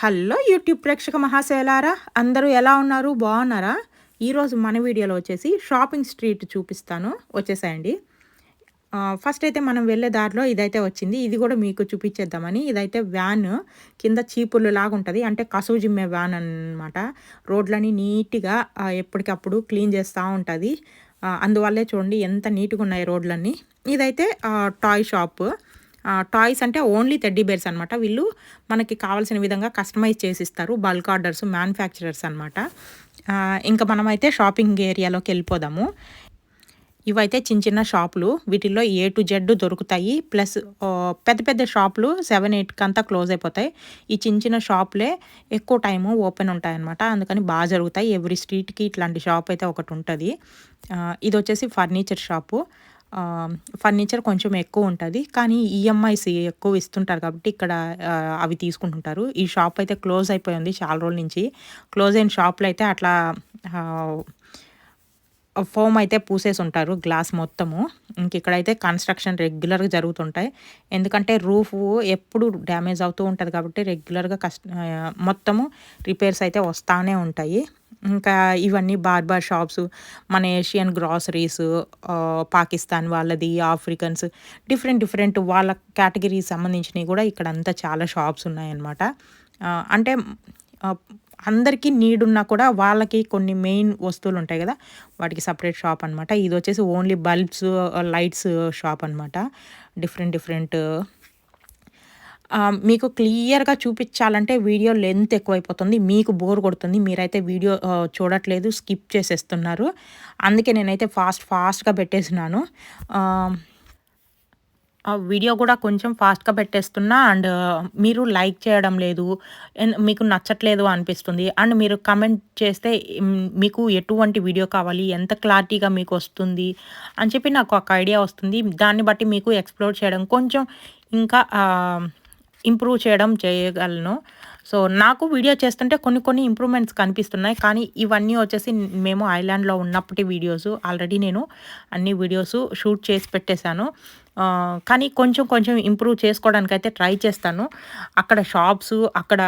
Hello YouTube ప్రేక్షక మహాశైలారా అందరూ ఎలా ఉన్నారు? బాగున్నారా? ఈరోజు మన వీడియోలో వచ్చేసి షాపింగ్ స్ట్రీట్ చూపిస్తాను. వచ్చేసాయండి. ఫస్ట్ అయితే మనం వెళ్ళే దారిలో ఇదైతే వచ్చింది. ఇది కూడా మీకు చూపించేద్దామని. ఇదైతే వ్యాన్ కింద చీపుర్లు లాగా ఉంటుంది. అంటే కసువు జిమ్మే వ్యాన్ అన్నమాట. రోడ్లని నీట్గా ఎప్పటికప్పుడు క్లీన్ చేస్తూ ఉంటుంది. అందువల్లే చూడండి ఎంత నీట్గా ఉన్నాయి రోడ్లన్నీ. ఇదైతే టాయ్ షాప్. టాయ్స్ అంటే ఓన్లీ టెడ్డీ బేర్స్ అనమాట వీళ్ళు మనకి కావాల్సిన విధంగా కస్టమైజ్ చేసి ఇస్తారు. బల్క్ ఆర్డర్స్ మ్యానుఫ్యాక్చరర్స్ అనమాట ఇంకా మనమైతే షాపింగ్ ఏరియాలోకి వెళ్ళిపోదాము. ఇవైతే చిన్న చిన్న షాపులు. వీటిల్లో ఏ టు జెడ్ దొరుకుతాయి. ప్లస్ పెద్ద పెద్ద షాపులు సెవెన్ ఎయిట్కి అంతా క్లోజ్ అయిపోతాయి. ఈ చిన్న చిన్న షాపులే ఎక్కువ టైము ఓపెన్ ఉంటాయి అనమాట అందుకని బాగా జరుగుతాయి. ఎవ్రీ స్ట్రీట్కి ఇట్లాంటి షాప్ అయితే ఒకటి ఉంటుంది. ఇది వచ్చేసి ఫర్నిచర్ షాపు. ఫర్నిచర్ కొంచెం ఎక్కువ ఉంటుంది. కానీ ఈఎంఐస్ ఎక్కువ ఇస్తుంటారు కాబట్టి ఇక్కడ అవి తీసుకుంటుంటారు. ఈ షాప్ అయితే క్లోజ్ అయిపోయింది చాలా రోజుల నుంచి. క్లోజ్ అయిన షాప్లో అయితే అట్లా ఫోమ్ అయితే పూసేసి ఉంటారు గ్లాస్ మొత్తము. ఇంక ఇక్కడైతే కన్స్ట్రక్షన్ రెగ్యులర్గా జరుగుతుంటాయి. ఎందుకంటే రూఫ్ ఎప్పుడు డ్యామేజ్ అవుతూ ఉంటుంది కాబట్టి రెగ్యులర్గా కష్ట మొత్తము రిపేర్స్ అయితే వస్తానే ఉంటాయి. ఇంకా ఇవన్నీ బార్బార్ షాప్స్ మన ఏషియన్ గ్రాసరీస్ పాకిస్తాన్ వాళ్ళది ఆఫ్రికన్స్ డిఫరెంట్ డిఫరెంట్ వాళ్ళ కేటగిరీకి సంబంధించినవి కూడా ఇక్కడ అంతా చాలా షాప్స్ ఉన్నాయన్నమాట. అంటే అందరికీ నీడ్ ఉన్నా కూడా వాళ్ళకి కొన్ని మెయిన్ వస్తువులు ఉంటాయి కదా వాటికి సపరేట్ షాప్ అనమాట ఇది వచ్చేసి ఓన్లీ బల్బ్స్ లైట్స్ షాప్ అనమాట డిఫరెంట్ డిఫరెంట్ మీకు క్లియర్గా చూపించాలంటే వీడియో లెంత్ ఎక్కువైపోతుంది మీకు బోర్ కొడుతుంది మీరైతే వీడియో uh, చూడట్లేదు స్కిప్ చేసేస్తున్నారు. అందుకే నేనైతే ఫాస్ట్ ఫాస్ట్గా పెట్టేసినాను. వీడియో కూడా కొంచెం ఫాస్ట్గా పెట్టేస్తున్నా అండ్ మీరు లైక్ చేయడం లేదు మీకు నచ్చట్లేదు అనిపిస్తుంది. అండ్ మీరు కమెంట్ చేస్తే మీకు ఎటువంటి వీడియో కావాలి ఎంత క్లారిటీగా మీకు వస్తుంది అని చెప్పి నాకు ఒక ఐడియా వస్తుంది. దాన్ని బట్టి మీకు ఎక్స్ప్లోర్ చేయడం కొంచెం ఇంకా ఇంప్రూవ్ చేయడం చేయగలను. సో నాకు వీడియో చేస్తుంటే కొన్ని కొన్ని ఇంప్రూవ్మెంట్స్ కనిపిస్తున్నాయి. కానీ ఇవన్నీ వచ్చేసి మేము ఐలాండ్లో ఉన్నప్పటి వీడియోస్ ఆల్రెడీ నేను అన్ని వీడియోస్ షూట్ చేసి పెట్టేశాను. కానీ కొంచెం కొంచెం ఇంప్రూవ్ చేసుకోవడానికి అయితే ట్రై చేస్తాను. అక్కడ షాప్స్ అక్కడ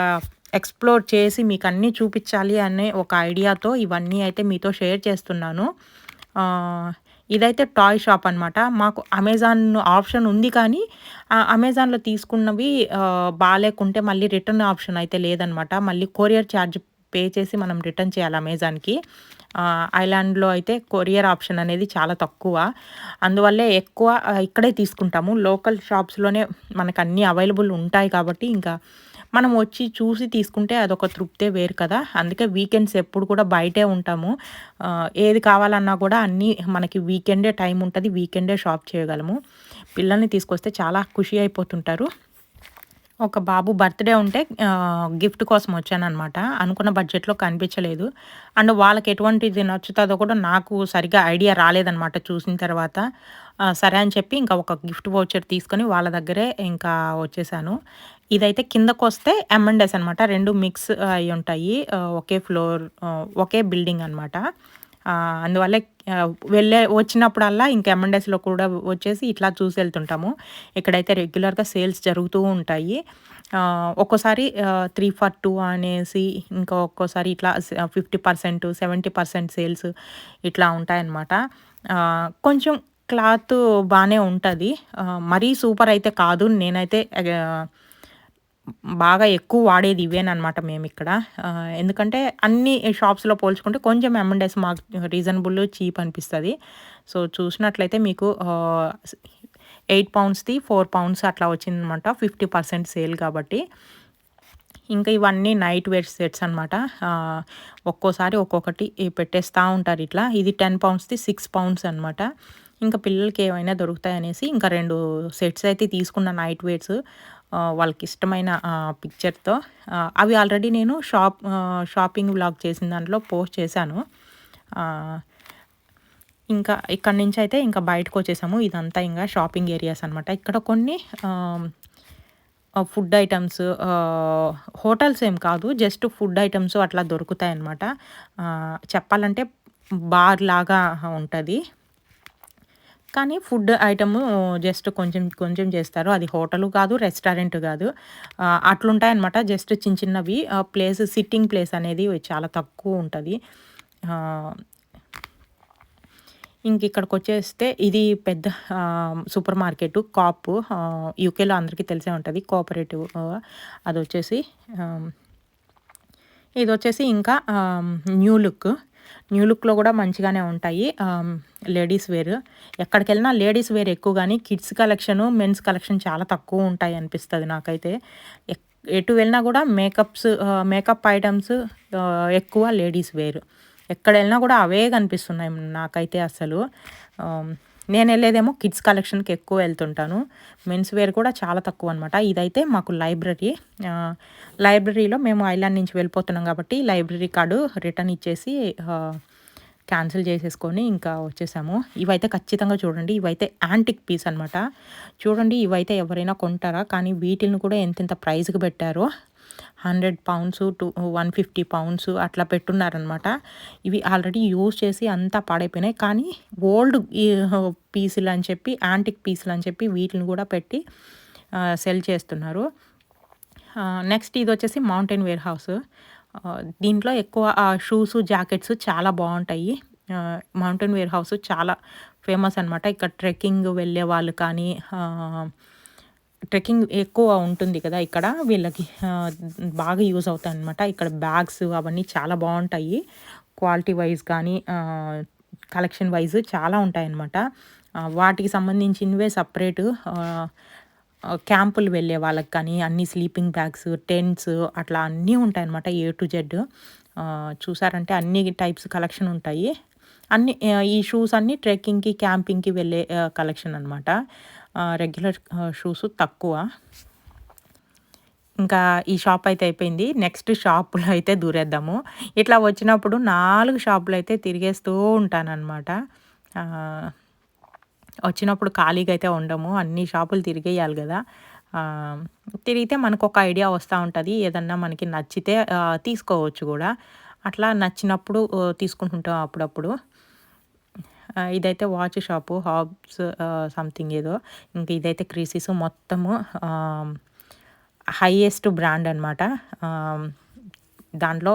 ఎక్స్ప్లోర్ చేసి మీకు అన్నీ చూపించాలి అనే ఒక ఐడియాతో ఇవన్నీ అయితే మీతో షేర్ చేస్తున్నాను. ఇదైతే టాయ్ షాప్ అనమాట మాకు అమెజాన్ ఆప్షన్ ఉంది కానీ ఆ అమెజాన్లో తీసుకున్నవి బాగాలేకుంటే మళ్ళీ రిటర్న్ ఆప్షన్ అయితే లేదనమాట మళ్ళీ కొరియర్ ఛార్జ్ పే చేసి మనం రిటర్న్ చేయాలి అమెజాన్కి. ఐలాండ్లో అయితే కొరియర్ ఆప్షన్ అనేది చాలా తక్కువ. అందువల్లే ఎక్కువ ఇక్కడే తీసుకుంటాము. లోకల్ షాప్స్లోనే మనకు అన్నీ అవైలబుల్ ఉంటాయి కాబట్టి ఇంకా మనం వచ్చి చూసి తీసుకుంటే అదొక తృప్తే వేరు కదా. అందుకే వీకెండ్స్ ఎప్పుడు కూడా బయటే ఉంటాము. ఏది కావాలన్నా కూడా అన్నీ మనకి వీకెండే టైం ఉంటుంది. వీకెండే షాప్ చేయగలము. పిల్లల్ని తీసుకొస్తే చాలా ఖుషి అయిపోతుంటారు. ఒక బాబు బర్త్డే ఉంటే గిఫ్ట్ కోసం వచ్చానమాట అనుకున్న బడ్జెట్లో కనిపించలేదు. అండ్ వాళ్ళకి ఎటువంటిది నచ్చుతుందో కూడా నాకు సరిగా ఐడియా రాలేదనమాట చూసిన తర్వాత. సరే అని చెప్పి ఇంకా ఒక గిఫ్ట్ వౌచర్ తీసుకొని వాళ్ళ దగ్గరే ఇంకా వచ్చేసాను. ఇదైతే కిందకు వస్తే ఎంఎండ్ఎస్ అనమాట రెండు మిక్స్ అయి ఉంటాయి ఒకే ఫ్లోర్ ఒకే బిల్డింగ్ అనమాట అందువల్ల వెళ్ళే వచ్చినప్పుడల్లా ఇంకా ఎంఎండ్ఎస్లో కూడా వచ్చేసి ఇట్లా చూసి వెళ్తుంటాము. ఇక్కడైతే రెగ్యులర్గా సేల్స్ జరుగుతూ ఉంటాయి. ఒక్కోసారి త్రీ ఫర్ టూ అనేసి ఇంకా ఒక్కోసారి ఇట్లా fifty percent seventy percent sales ఇట్లా ఉంటాయన్నమాట. కొంచెం క్లాత్ బాగానే ఉంటుంది. మరీ సూపర్ అయితే కాదు. నేనైతే బాగా ఎక్కువ వాడేది ఇవేనమాట మేము ఇక్కడ. ఎందుకంటే అన్ని షాప్స్లో పోల్చుకుంటే కొంచెం ఎమ్ఎండెస్ మాకు రీజనబుల్ చీప్ అనిపిస్తుంది. సో చూసినట్లయితే మీకు ఎయిట్ పౌండ్స్ది ఫోర్ పౌండ్స్ అట్లా వచ్చిందనమాట ఫిఫ్టీ పర్సెంట్ సేల్ కాబట్టి. ఇంకా ఇవన్నీ నైట్ వేర్ సెట్స్ అనమాట ఒక్కోసారి ఒక్కొక్కటి పెట్టేస్తూ ఉంటారు ఇట్లా. ఇది టెన్ పౌండ్స్ది సిక్స్ పౌండ్స్ అనమాట ఇంకా పిల్లలకి ఏమైనా దొరుకుతాయి అనేసి ఇంకా రెండు సెట్స్ అయితే తీసుకున్న నైట్ వేర్స్. వాళ్ళకి ఇష్టమైన పిక్చర్తో అవి ఆల్రెడీ నేను షాప్ షాపింగ్ వ్లాగ్ చేసిన దాంట్లో పోస్ట్ చేశాను. ఇంకా ఇక్కడ నుంచి అయితే ఇంకా బయటకు వచ్చేసాము. ఇదంతా ఇంకా షాపింగ్ ఏరియాస్ అనమాట ఇక్కడ కొన్ని ఫుడ్ ఐటమ్స్ హోటల్స్ ఏం కాదు జస్ట్ ఫుడ్ ఐటమ్స్ అట్లా దొరుకుతాయి అన్నమాట చెప్పాలంటే బార్ లాగా ఉంటుంది. కానీ ఫుడ్ ఐటమ్ జస్ట్ కొంచెం కొంచెం చేస్తారు. అది హోటల్ కాదు రెస్టారెంట్ కాదు. అట్లుంటాయన్నమాట. జస్ట్ చిన్న చిన్నవి. ప్లేస్ సిట్టింగ్ ప్లేస్ అనేది చాలా తక్కువ ఉంటుంది. ఇంక ఇక్కడికి వచ్చేస్తే ఇది పెద్ద సూపర్ మార్కెట్ కాప్. యూకేలో అందరికీ తెలిసే ఉంటుంది. కోఆపరేటివ్ అది వచ్చేసి ఇది వచ్చేసి ఇంకా న్యూ లుక్. న్యూ లుక్లో కూడా మంచిగానే ఉంటాయి. Ladies wear. ఎక్కడికి వెళ్ళినా లేడీస్ వేర్ ఎక్కువ కానీ కిడ్స్ కలెక్షన్ మెన్స్ కలెక్షన్ చాలా తక్కువ ఉంటాయి అనిపిస్తుంది నాకైతే. ఎటు వెళ్ళినా కూడా మేకప్స్ మేకప్ ఐటమ్స్ ఎక్కువ లేడీస్ వేర్. ఎక్కడ వెళ్ళినా కూడా అవే కనిపిస్తున్నాయి నాకైతే అసలు. నేను వెళ్ళేదేమో కిడ్స్ కలెక్షన్కి ఎక్కువ వెళ్తుంటాను. మెన్స్ వేర్ కూడా చాలా తక్కువ అనమాట ఇదైతే మాకు లైబ్రరీ లైబ్రరీలో మేము ఐలాండ్ నుంచి వెళ్ళిపోతున్నాం కాబట్టి లైబ్రరీ కార్డు రిటర్న్ ఇచ్చేసి క్యాన్సిల్ చేసేసుకొని ఇంకా వచ్చేసాము. ఇవైతే ఖచ్చితంగా చూడండి. ఇవైతే యాంటిక్ పీస్ అనమాట చూడండి ఇవైతే ఎవరైనా కొంటారా? కానీ వీటిని కూడా ఎంతెంత ప్రైజ్కి పెట్టారో. Hundred pounds to one fifty pounds అట్లా పెట్టున్నారనమాట ఇవి ఆల్రెడీ యూజ్ చేసి అంతా పాడైపోయినాయి. కానీ ఓల్డ్ పీసులు అని చెప్పి యాంటిక్ పీసులు అని చెప్పి వీటిని కూడా పెట్టి సెల్ చేస్తున్నారు. నెక్స్ట్ ఇది వచ్చేసి మౌంటైన్ వేర్ హౌస్ దీంట్లో ఎక్కువ షూస్ జాకెట్స్ చాలా బాగుంటాయి. మౌంటైన్ వేర్ హౌస్ చాలా ఫేమస్ అనమాట ఇక్కడ ట్రెక్కింగ్ వెళ్ళే వాళ్ళు కానీ ట్రెక్కింగ్ ఎక్కువ ఉంటుంది కదా ఇక్కడ. వీళ్ళకి బాగా యూజ్ అవుతాయి అనమాట ఇక్కడ బ్యాగ్స్ అవన్నీ చాలా బాగుంటాయి. క్వాలిటీ వైజ్ కానీ కలెక్షన్ వైజ్ చాలా ఉంటాయన్నమాట. వాటికి సంబంధించినవే సపరేటు క్యాంపులు వెళ్ళే వాళ్ళకి కానీ అన్ని స్లీపింగ్ బ్యాగ్స్ టెంట్స్ అట్లా అన్నీ ఉంటాయన్నమాట ఏ టు జెడ్. చూసారంటే అన్ని టైప్స్ కలెక్షన్ ఉంటాయి. అన్ని ఈ షూస్ అన్నీ ట్రెక్కింగ్కి క్యాంపింగ్కి వెళ్ళే కలెక్షన్ అనమాట రెగ్యులర్ షూస్ తక్కువ. ఇంకా ఈ షాప్ అయితే అయిపోయింది. నెక్స్ట్ షాపులో అయితే దూరేద్దాము. ఇట్లా వచ్చినప్పుడు నాలుగు షాపులు అయితే తిరిగేస్తూ ఉంటానన్నమాట. వచ్చినప్పుడు ఖాళీగా అయితే ఉండము. అన్ని షాపులు తిరిగేయాలి కదా. తిరిగితే మనకు ఒక ఐడియా వస్తూ ఉంటుంది. ఏదన్నా మనకి నచ్చితే తీసుకోవచ్చు కూడా. అట్లా నచ్చినప్పుడు తీసుకుంటుంటాం అప్పుడప్పుడు. ఇదైతే వాచ్ షాపు హాబ్స్ సంథింగ్ ఏదో. ఇంకా ఇదైతే క్రీసిస్ మొత్తము హైయెస్ట్ బ్రాండ్ అనమాట దాంట్లో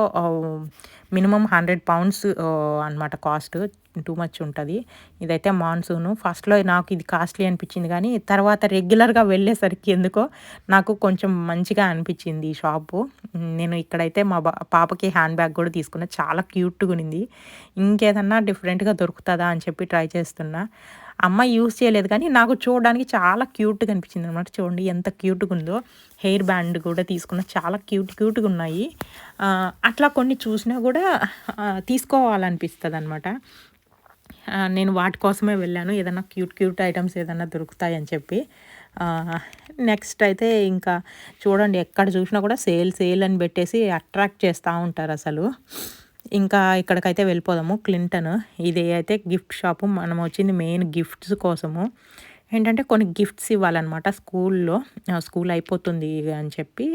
మినిమం హండ్రెడ్ పౌండ్స్ అనమాట కాస్ట్. టూ మచ్ ఉంటుంది. ఇదైతే మాన్సూను. ఫస్ట్లో నాకు ఇది కాస్ట్లీ అనిపించింది కానీ తర్వాత రెగ్యులర్గా వెళ్ళేసరికి ఎందుకో నాకు కొంచెం మంచిగా అనిపించింది ఈ షాపు నేను ఇక్కడైతే మా పాపకి హ్యాండ్ బ్యాగ్ కూడా తీసుకున్నా. చాలా క్యూట్గా ఉంది ఇంకేదన్నా డిఫరెంట్గా దొరుకుతుందా అని చెప్పి ట్రై చేస్తున్నా. అమ్మ యూస్ చేయలేదు కానీ నాకు చూడడానికి చాలా క్యూట్గా అనిపించింది అనమాట చూడండి ఎంత క్యూట్గా ఉందో హెయిర్ బ్యాండ్ కూడా తీసుకున్న. చాలా క్యూట్ క్యూట్గా ఉన్నాయి అట్లా కొన్ని చూసినా కూడా తీసుకోవాలనిపిస్తుంది అనమాట నేను వాటి కోసమే వెళ్ళాను. ఏదైనా క్యూట్ క్యూట్ ఐటమ్స్ ఏదైనా దొరుకుతాయని చెప్పి. నెక్స్ట్ అయితే ఇంకా చూడండి ఎక్కడ చూసినా కూడా సేల్ సేల్ అని పెట్టేసి అట్రాక్ట్ చేస్తూ ఉంటారు అసలు. ఇంకా ఇక్కడికైతే వెళ్ళిపోదాము. క్లింటన్ ఇది అయితే గిఫ్ట్ షాపు. మనం వచ్చింది మెయిన్ గిఫ్ట్స్ కోసము. ఏంటంటే కొన్ని గిఫ్ట్స్ ఇవ్వాలన్నమాట స్కూల్లో. స్కూల్ అయిపోతుంది అని చెప్పి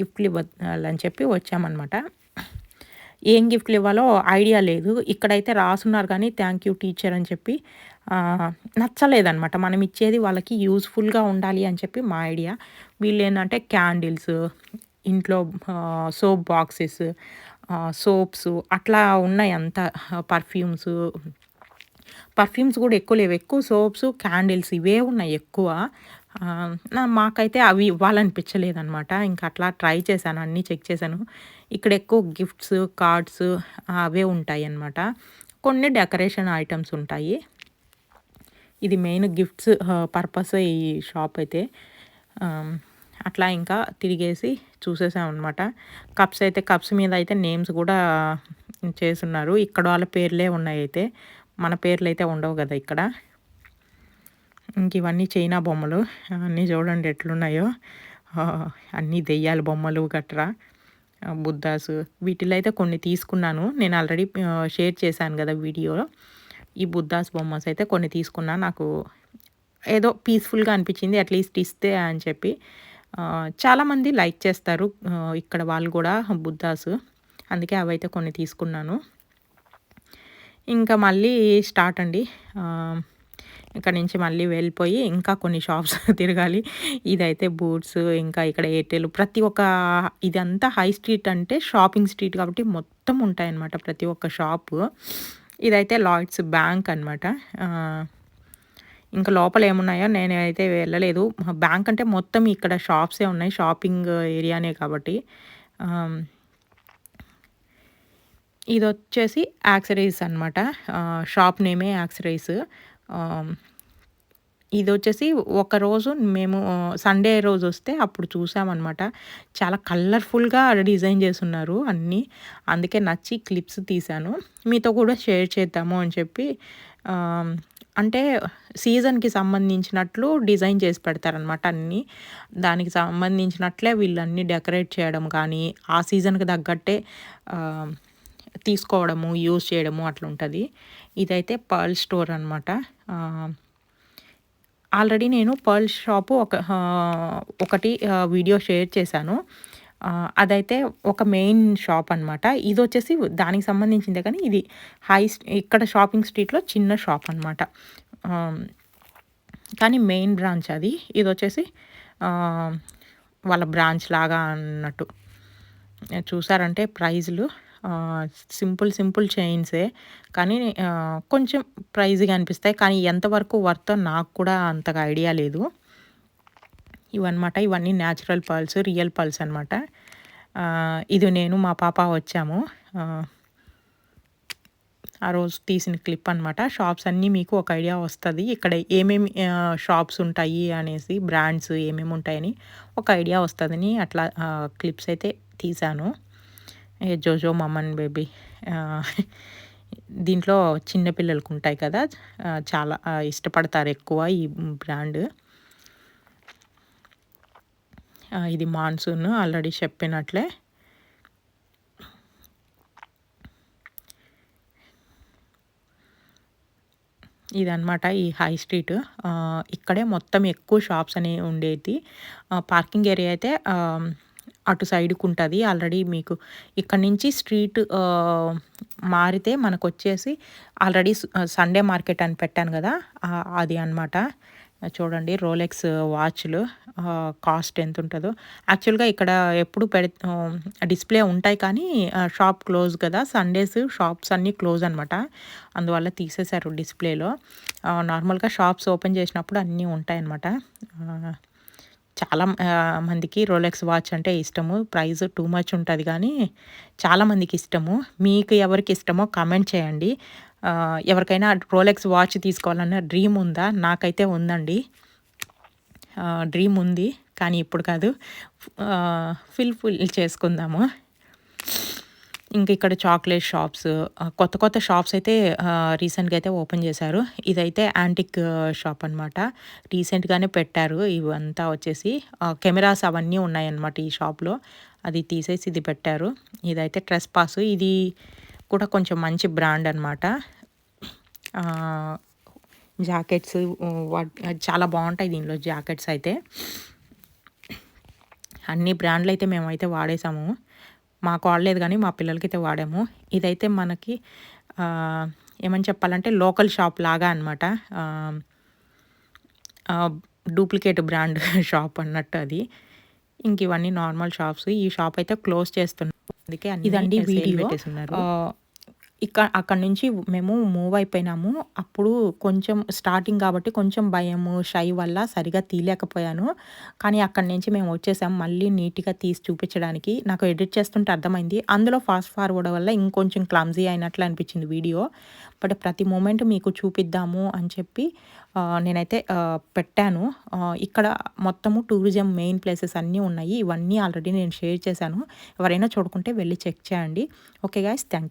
గిఫ్ట్లు ఇవ్వాలని చెప్పి వచ్చామన్నమాట. ఏం గిఫ్ట్లు ఇవ్వాలో ఐడియా లేదు. ఇక్కడైతే రాసున్నారు కానీ థ్యాంక్ యూ టీచర్ అని చెప్పి నచ్చలేదనమాట మనం ఇచ్చేది వాళ్ళకి యూస్ఫుల్గా ఉండాలి అని చెప్పి మా ఐడియా వీళ్ళు ఏంటంటే క్యాండిల్స్ ఇంట్లో సోప్ బాక్సెస్ సోప్స్ అట్లా ఉన్నాయి అంత పర్ఫ్యూమ్స్ పర్ఫ్యూమ్స్ కూడా ఎక్కువ లేవు. ఎక్కువ సోప్స్ క్యాండిల్స్ ఇవే ఉన్నాయి ఎక్కువ. మాకైతే అవి ఇవ్వాలనిపించలేదనమాట ఇంకా అట్లా ట్రై చేశాను అన్నీ చెక్ చేశాను. ఇక్కడ ఎక్కువ గిఫ్ట్స్ కార్డ్స్ అవే ఉంటాయి అన్నమాట కొన్ని డెకరేషన్ ఐటమ్స్ ఉంటాయి. ఇది మెయిన్ గిఫ్ట్స్ పర్పస్ ఈ షాప్ అయితే. అట్లా ఇంకా తిరిగేసి చూసేసామన్నమాట. కప్స్ అయితే కప్స్ మీద అయితే నేమ్స్ కూడా చేస్తున్నారు. ఇక్కడ వాళ్ళ పేర్లే ఉన్నాయి అయితే. మన పేర్లు అయితే ఉండవు కదా ఇక్కడ. ఇంక ఇవన్నీ చైనా బొమ్మలు అన్నీ చూడండి ఎట్లున్నాయో. అన్నీ దెయ్యాల బొమ్మలు గట్రా బుద్ధాస్. వీటిలో అయితే కొన్ని తీసుకున్నాను. నేను ఆల్రెడీ షేర్ చేశాను కదా వీడియోలో ఈ బుద్ధాస్ బొమ్మస్ అయితే కొన్ని తీసుకున్నా. నాకు ఏదో పీస్ఫుల్గా అనిపించింది అట్లీస్ట్ ఇస్తే అని చెప్పి. చాలామంది లైక్ చేస్తారు ఇక్కడ వాళ్ళు కూడా బుద్ధాస్. అందుకే అవైతే కొన్ని తీసుకున్నాను. ఇంకా మళ్ళీ స్టార్ట్ అండి. ఇక్కడ నుంచి మళ్ళీ వెళ్ళిపోయి ఇంకా కొన్ని షాప్స్ తిరగాలి. ఇదైతే బూట్స్ ఇంకా ఇక్కడ ఎయిర్టెల్. ప్రతి ఒక్క ఇదంతా హై స్ట్రీట్ అంటే షాపింగ్ స్ట్రీట్ కాబట్టి మొత్తం ఉంటాయన్నమాట ప్రతి ఒక్క షాపు ఇదైతే లాయిడ్స్ బ్యాంక్ అనమాట ఇంకా లోపల ఏమున్నాయో నేనైతే వెళ్ళలేదు. బ్యాంక్ అంటే మొత్తం ఇక్కడ షాప్సే ఉన్నాయి. షాపింగ్ ఏరియానే కాబట్టి. ఇది వచ్చేసి యాక్సరీస్ అనమాట షాప్ నేమే యాక్సరీస్ ఇది వచ్చేసి ఒకరోజు మేము సండే రోజు వస్తే అప్పుడు చూసామన్నమాట. చాలా కలర్ఫుల్గా డిజైన్ చేస్తున్నారు అన్నీ. అందుకే నచ్చి క్లిప్స్ తీశాను. మీతో కూడా షేర్ చేద్దాము అని చెప్పి అంటే సీజన్కి సంబంధించినట్లు డిజైన్ చేసి పెడతారనమాట అన్నీ. దానికి సంబంధించినట్లే వీళ్ళన్నీ డెకరేట్ చేయడం కానీ ఆ సీజన్కి తగ్గట్టే తీసుకోవడము యూజ్ చేయడము అట్లా ఉంటుంది ఇదైతే పర్ల్ స్టోర్ అనమాట ఆల్రెడీ నేను పర్ల్ షాపు ఒక ఒకటి వీడియో షేర్ చేశాను. అదైతే ఒక మెయిన్ షాప్ అనమాట ఇది వచ్చేసి దానికి సంబంధించిందే కానీ ఇది హై ఇక్కడ షాపింగ్ స్ట్రీట్లో చిన్న షాప్ అనమాట కానీ మెయిన్ బ్రాంచ్ అది. ఇది వచ్చేసి వాళ్ళ బ్రాంచ్ లాగా అన్నట్టు. చూసారంటే ప్రైజులు. సింపుల్ సింపుల్ చైన్సే. కానీ కొంచెం ప్రైజ్గా అనిపిస్తాయి. కానీ ఎంతవరకు వర్త్ నాకు కూడా అంతగా ఐడియా లేదు. ఇవన్నమాట. ఇవన్నీ న్యాచురల్ పర్ల్స్ రియల్ పర్ల్స్ అనమాట ఇది నేను మా పాప వచ్చాము. ఆ రోజు తీసిన క్లిప్ అనమాట షాప్స్ అన్నీ మీకు ఒక ఐడియా వస్తుంది. ఇక్కడ ఏమేమి షాప్స్ ఉంటాయి అనేసి బ్రాండ్స్ ఏమేమి ఉంటాయని ఒక ఐడియా వస్తుందని అట్లా క్లిప్స్ అయితే తీశాను. జోజో మమన్ బేబీ. దీంట్లో చిన్నపిల్లలకు ఉంటాయి కదా చాలా ఇష్టపడతారు ఎక్కువ ఈ బ్రాండ్. ఇది మాన్సూన్ ఆల్రెడీ చెప్పినట్లే. ఇదనమాట ఈ హై స్ట్రీట్. ఇక్కడే మొత్తం ఎక్కువ షాప్స్ అనేవి ఉండేది. పార్కింగ్ ఏరియా అయితే అటు సైడ్కి ఉంటుంది ఆల్రెడీ మీకు ఇక్కడ నుంచి స్ట్రీట్ మారితే మనకు వచ్చేసి ఆల్రెడీ సండే మార్కెట్ అని పెట్టాను కదా అది అనమాట చూడండి రోలెక్స్ వాచ్లు కాస్ట్ ఎంత ఉంటుందో యాక్చువల్గా ఇక్కడ ఎప్పుడు పెడ డిస్ప్లే ఉంటాయి కానీ షాప్ క్లోజ్ కదా సండేస్ షాప్స్ అన్నీ క్లోజ్ అనమాట అందువల్ల తీసేశారు డిస్ప్లేలో. నార్మల్గా షాప్స్ ఓపెన్ చేసినప్పుడు అన్నీ ఉంటాయన్నమాట. చాలా మందికి రోలెక్స్ వాచ్ అంటే ఇష్టము. ప్రైస్ టూ మచ్ ఉంటుంది కానీ చాలామందికి ఇష్టము. మీకు ఎవరికి ఇష్టమో కామెంట్ చేయండి. ఎవరికైనా రోలెక్స్ వాచ్ తీసుకోవాలన్న డ్రీమ్ ఉందా? నాకైతే ఉందండి. డ్రీమ్ ఉంది కానీ ఇప్పుడు కాదు. ఫిల్ ఫుల్ చేసుకుందాము. ఇంక ఇక్కడ చాక్లెట్ షాప్స్ కొత్త కొత్త షాప్స్ అయితే రీసెంట్గా అయితే ఓపెన్ చేశారు. ఇదైతే యాంటిక్ షాప్ అనమాట రీసెంట్గానే పెట్టారు. ఇవంతా వచ్చేసి కెమెరాస్ అవన్నీ ఉన్నాయన్నమాట ఈ షాప్లో. అది తీసేసి ఇది పెట్టారు. ఇదైతే ట్రెస్ పాస్ ఇది కూడా కొంచెం మంచి బ్రాండ్ అనమాట జాకెట్స్ చాలా బాగుంటాయి దీనిలో జాకెట్స్ అయితే. అన్ని బ్రాండ్లు అయితే మేమైతే వాడేసాము. మాకు వాడలేదు కానీ మా పిల్లలకి అయితే వాడాము. ఇదైతే మనకి ఏమని చెప్పాలంటే లోకల్ షాప్ లాగా అనమాట డూప్లికేట్ బ్రాండ్ షాప్ అన్నట్టు అది. ఇంక ఇవన్నీ నార్మల్ షాప్స్. ఈ షాప్ అయితే క్లోజ్ చేస్తున్నాం అందుకే ఇదండి వీడియో. ఇక్కడ అక్కడ నుంచి మేము మూవ్ అయిపోయినాము. అప్పుడు కొంచెం స్టార్టింగ్ కాబట్టి కొంచెం భయము షై వల్ల సరిగా తీయలేకపోయాను. కానీ అక్కడి నుంచి మేము వచ్చేసాము మళ్ళీ నీట్గా తీసి చూపించడానికి. నాకు ఎడిట్ చేస్తుంటే అర్థమైంది. అందులో ఫాస్ట్ ఫార్వర్డ్ వల్ల ఇంకొంచెం క్లమ్జీ అయినట్లు అనిపించింది వీడియో బట్ ప్రతి మూమెంట్ మీకు చూపిద్దాము అని చెప్పి నేనైతే పెట్టాను. ఇక్కడ మొత్తము టూరిజం మెయిన్ ప్లేసెస్ అన్నీ ఉన్నాయి. ఇవన్నీ ఆల్రెడీ నేను షేర్ చేశాను. ఎవరైనా చూడకుంటే వెళ్ళి చెక్ చేయండి. Okay guys thank you